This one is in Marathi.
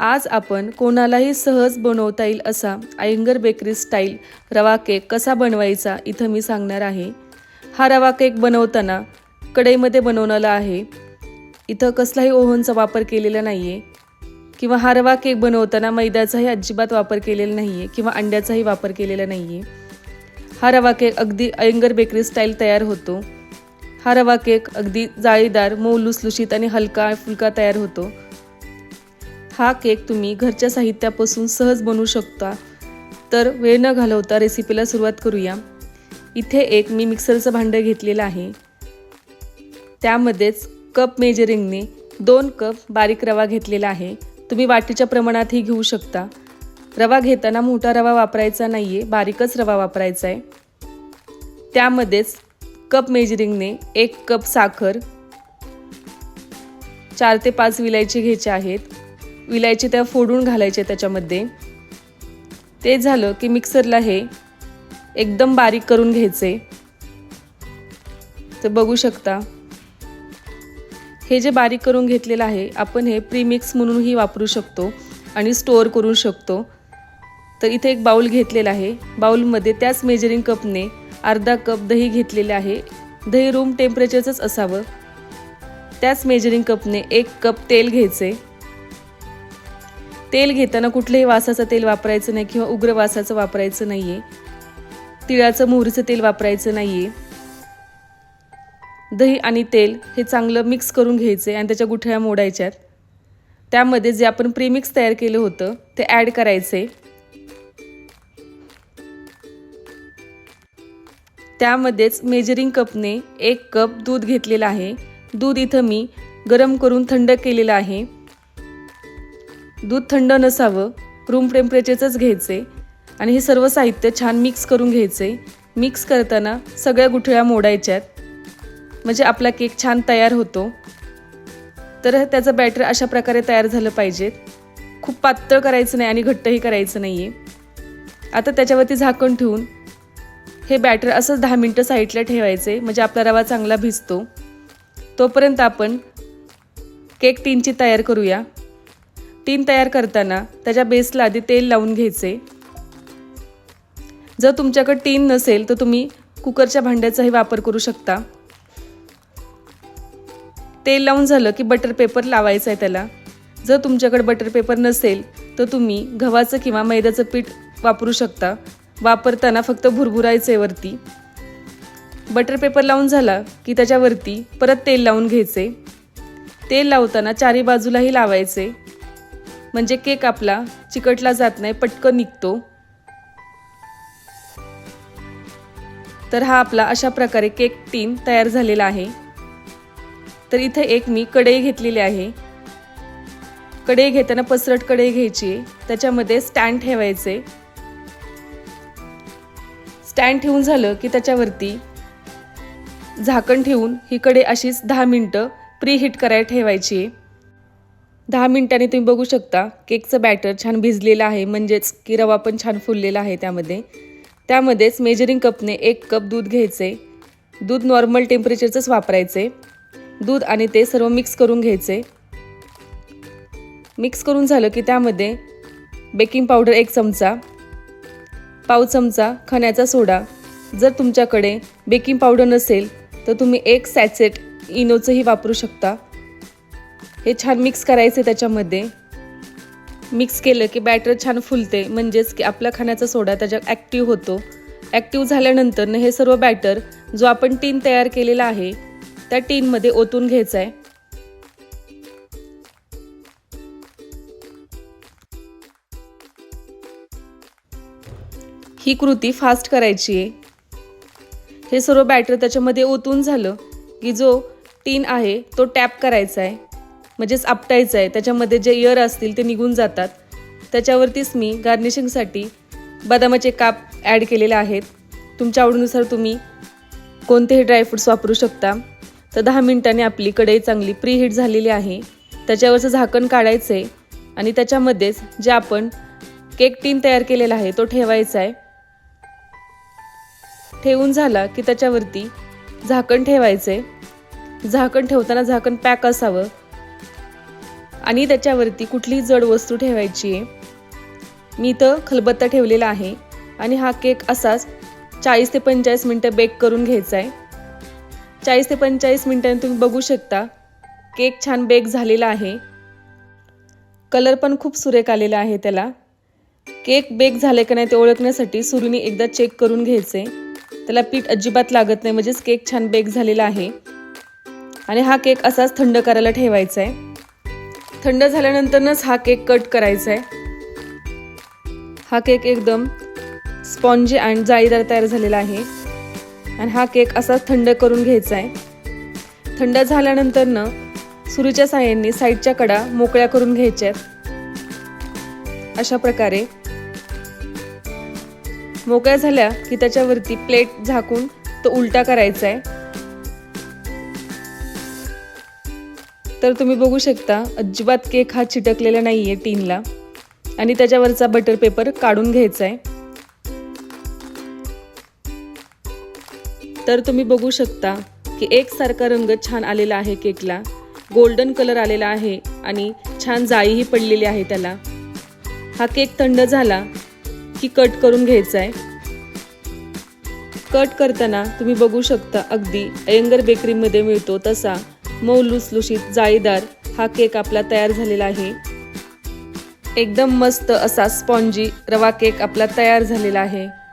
आज आपण कोणालाही सहज बनवता येईल असा Iyengar bakery style rava cake कसा बनवायचा इथं मी सांगणार आहे. हा रवा केक बनवताना कढईमध्ये बनवलेला आहे. इथं कसलाही ओव्हनचा वापर केलेला नाही आहे किंवा हा रवा केक बनवताना मैद्याचाही अजिबात वापर केलेला नाही आहे किंवा अंड्याचाही वापर केलेला नाही आहे हा रवा केक अगदी अयंगर बेकरी स्टाईल तयार होतो. हा रवा केक अगदी जाळीदार मऊ लुसलुशीत आणि हलका फुलका तयार होतो. हा केक तुम्ही घरच्या साहित्यापासून सहज बनवू शकता. तर वेळ न घालवता रेसिपीला सुरुवात करूया. इथे एक मी मिक्सरचं भांडं घेतलेलं आहे. त्यामध्येच कप मेजरिंगने दोन कप बारीक रवा घेतलेला आहे. तुम्ही वाटीच्या प्रमाणातही घेऊ शकता. रवा घेताना मोठा रवा वापरायचा नाही आहे बारीकच रवा वापरायचा आहे त्यामध्येच कप मेजरिंगने एक कप साखर चार ते पाच विलायची घ्यायचे आहेत. विलायची त्या फोडून घालायचे त्याच्यामध्ये. ते झालं की मिक्सरला हे एकदम बारीक करून घ्यायचे. तर बघू शकता. हे जे बारीक करून घेतलेलं आहे आपण हे प्रीमिक्स म्हणूनही वापरू शकतो आणि स्टोअर करू शकतो. तर इथे एक बाऊल घेतलेला आहे. बाऊलमध्ये त्याच मेजरिंग कपने अर्धा कप दही घेतलेले आहे. दही रूम टेम्परेचरचंच असावं. त्याच मेजरिंग कपने एक कप तेल घ्यायचे. तेल घेताना कुठल्याही वासाचं तेल वापरायचं नाही किंवा उग्र वासाचं वापरायचं नाही आहे तिळाचं मोहरीचं तेल वापरायचं नाही आहे दही आणि तेल हे चांगलं मिक्स करून घ्यायचे आणि त्याच्या गुठळ्या मोडायच्यात. त्यामध्ये जे आपण प्रीमिक्स तयार केलं होतं ते ॲड करायचे. त्यामध्येच मेजरिंग कपने एक कप दूध घेतलेलं आहे. दूध इथं मी गरम करून थंड केलेलं आहे. दूध थंड नसावं रूम टेम्परेचरचंच घ्यायचे आणि हे सर्व साहित्य छान मिक्स करून घ्यायचे. मिक्स करताना सगळ्या गुठळ्या मोडायच्यात. म्हणजे आपला केक छान तयार होतो. तर त्याचं बॅटर अशा प्रकारे तयार झालं पाहिजेत खूप पातळ करायचं नाही आणि घट्टही करायचं नाही आहे आता त्याच्यावरती झाकण ठेवून हे बॅटर असंच दहा मिनटं साईडला ठेवायचे. म्हणजे आपला रवा चांगला भिजतो. तोपर्यंत आपण केक टीनची तयार करूया. टीन तयार करताना त्याच्या बेसला आधी तेल लावून घ्यायचे. जर तुमच्याकडे टीन नसेल तर तुम्ही कुकरच्या भांड्याचाही वापर करू शकता. तेल लावून झालं की बटर पेपर लावायचं आहे त्याला. जर तुमच्याकडे बटर पेपर नसेल तर तुम्ही गव्हाचं किंवा मैद्याचं पीठ वापरू शकता. वापरताना फक्त भुरभुरायचं आहे वरती. बटर पेपर लावून झाला की त्याच्यावरती परत तेल लावून घ्यायचे. तेल लावताना चारी बाजूलाही लावायचे. म्हणजे केक आपला चिकटला जात नाही पटकन निघतो. तर हा आपला अशा प्रकारे केक टीन तयार झालेला आहे. तर इथे एक मी कढई घेतलेली आहे. कढई घेताना पसरट कढई घ्यायची आहे. त्याच्यामध्ये स्टँड ठेवायचे. स्टँड ठेवून झालं की त्याच्यावरती झाकण ठेवून ही कढई अशीच दहा मिनटं प्री हिट करायला ठेवायची आहे. दहा मिनिटांनी तुम्ही बघू शकता केकचं बॅटर छान भिजलेलं आहे म्हणजेच की रवा पण छान फुललेला आहे त्यामध्ये. त्यामध्येच मेजरिंग कपने एक कप दूध घ्यायचे दूध नॉर्मल टेम्परेचरचंच वापरायचे दूध आणि ते सर्व मिक्स करून घ्यायचे. मिक्स करून झालं की त्यामध्ये बेकिंग पावडर एक चमचा पाव चमचा खाण्याचा सोडा. जर तुमच्याकडे बेकिंग पावडर नसेल तर तुम्ही एक सॅचेट इनोचंही वापरू शकता. हे छान मिक्स करायचे त्याच्यामध्ये. मिक्स केलं की बॅटर छान फुलते. म्हणजेच की आपला खाण्याचा सोडा त्याच्यात ॲक्टिव्ह होतो. ॲक्टिव्ह झाल्यानंतर हे सर्व बॅटर जो आपण टीन तयार केलेला आहे त्या टीनमध्ये ओतून घ्यायचा आहे ही कृती फास्ट करायची आहे हे सर्व बॅटर त्याच्यामध्ये ओतून झालं की जो टीन आहे तो टॅप करायचा आहे म्हणजेच आपटायचं आहे. त्याच्यामध्ये जे इयर असतील ते निघून जातात. त्याच्यावरतीच मी गार्निशिंगसाठी बदामाचे काप ॲड केलेले आहेत. तुमच्या आवडीनुसार तुम्ही कोणतेही ड्रायफ्रूट्स वापरू शकता. तर दहा मिनिटांनी आपली कढई चांगली प्री हीट झालेली आहे. त्याच्यावरचं झाकण काढायचं आहे आणि त्याच्यामध्येच जे आपण केक टीन तयार केलेला आहे तो ठेवायचा आहे. ठेवून झाला की त्याच्यावरती झाकण ठेवायचं आहे झाकण ठेवताना झाकण पॅक असावं. आणि त्याच्यावरती कुठली जड वस्तू ठेवायची आहे? मी इथं खलबत्ता ठेवलेला आहे आणि हा केक असाच चाळीस ते पंचेचाळीस मिनटं बेक करून घ्यायचा आहे. चाळीस ते पंचेचाळीस मिनटांनी तुम्ही बघू शकता केक छान बेक झालेला आहे. कलर पण खूप सुरेख आलेला आहे त्याला. केक बेक झाले का नाही ते ओळखण्यासाठी सुरूने एकदा चेक करून घ्यायचे. त्याला पीठ अजिबात लागत नाही म्हणजेच केक छान बेक झालेला आहे. आणि हा केक असाच थंड करायला ठेवायचा आहे. थंड झाल्यानंतरच हा केक कट करायचा आहे हा केक एकदम स्पॉन्जी आणि जाळीदार तयार झालेला आहे. आणि हा केक असा थंड करून घ्यायचा आहे थंड झाल्यानंतरनं सुरीच्या साह्यांनी साईडच्या कडा मोकळ्या करून घ्यायच्या आहेत अशा प्रकारे. मोकळ्या झाल्या की त्याच्यावरती प्लेट झाकून तो उलटा करायचा आहे तर तुम्ही बघू शकता अजिबात केक हा चिटकलेला नाही आहे टीनला. आणि त्याच्यावरचा बटर पेपर काढून घ्यायचा आहे तर तुम्ही बघू शकता की एकसारखा रंग छान आलेला आहे केकला. गोल्डन कलर आलेला आहे आणि छान जाळीही पडलेली आहे त्याला. हा केक थंड झाला की कट करून घ्यायचा आहे कट करताना तुम्ही बघू शकता अगदी अयंगर बेकरीमध्ये मिळतो तसा मऊ लुसलुशीत जाळीदार हा केक आपला तयार झालेला आहे. एकदम मस्त असा स्पॉन्जी रवा केक आपला तयार झालेला आहे.